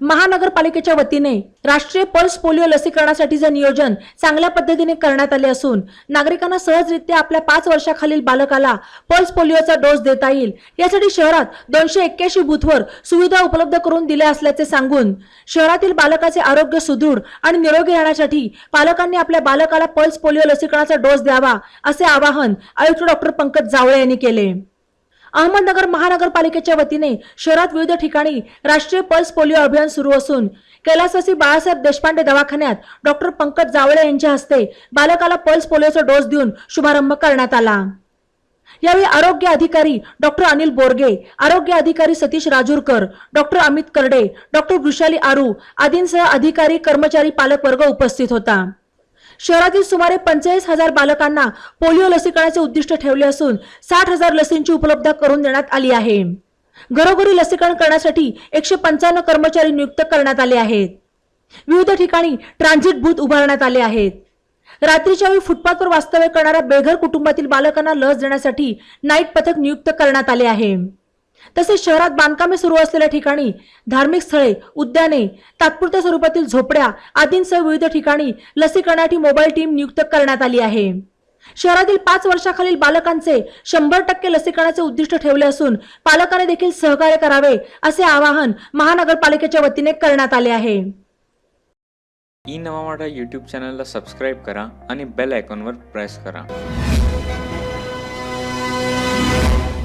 महानगरपालिकेच्या वतीने राष्ट्रीय पल्स पोलिओ लसीकरणासाठीचे नियोजन चांगल्या पद्धतीने करण्यात आले असून नागरिकांना सहजरित्या आपल्या पाच वर्षाखालील बालकाला पल्स पोलिओचा डोस देता येईल. यासाठी शहरात दोनशे एक्क्याऐंशी बूथवर सुविधा उपलब्ध करून दिल्या असल्याचे सांगून शहरातील बालकाचे आरोग्य सुदृढ आणि निरोगी राहण्यासाठी पालकांनी आपल्या बालकाला पल्स पोलिओ लसीकरणाचा डोस द्यावा असे आवाहन आयुक्त डॉक्टर पंकज जावळे यांनी केले. अहमदनगर महानगरपालिकेच्या वतीने शहरात विविध ठिकाणी राष्ट्रीय पल्स पोलिओ अभियान सुरू असून कैलासवासी बाळासाहेब देशपांडे दवाखान्यात डॉक्टर पंकज जावळे यांच्या हस्ते बालकाला पल्स पोलिओचा डोस देऊन शुभारंभ करण्यात आला. यावेळी आरोग्य अधिकारी डॉक्टर अनिल बोरगे आरोग्य अधिकारी सतीश राजूरकर डॉक्टर अमित करडे डॉक्टर वृषाली आरू आदींसह अधिकारी कर्मचारी पालक वर्ग उपस्थित होता. शहरातील सुमारे पंचेचाळीस हजार बालकांना पोलिओ लसीकरणाचे उद्दिष्ट ठेवले असून साठ हजार लसींची उपलब्धता करून देण्यात आली आहे. घरोघरी लसीकरण करण्यासाठी एकशे पंच्याण्णव कर्मचारी नियुक्त करण्यात आले आहेत. विविध ठिकाणी ट्रान्झिट बूथ उभारण्यात आले आहेत. रात्रीच्या वेळी फुटपाथवर वास्तव्य करणाऱ्या बेघर कुटुंबातील बालकांना लस देण्यासाठी नाईट पथक नियुक्त करण्यात आले आहे. तसेच शहरात बांधकामे सुरू असलेल्या ठिकाणी धार्मिक स्थळे उद्याने तात्पुरत्या स्वरूपातील झोपड्या आदींसह विविध ठिकाणी लसीकरणासाठी मोबाईल टीम नियुक्त करण्यात आली आहे. शहरातील पाच वर्षाखालील बालकांचे शंभर टक्के लसीकरणाचे उद्दिष्ट ठेवले असून पालकांनी देखील सहकार्य करावे असे आवाहन महानगरपालिकेच्या वतीने करण्यात आले आहे. ई नवा मराठा यूट्यूब चॅनलला सबस्क्राईब करा आणि बेल आयकॉनवर प्रेस करा.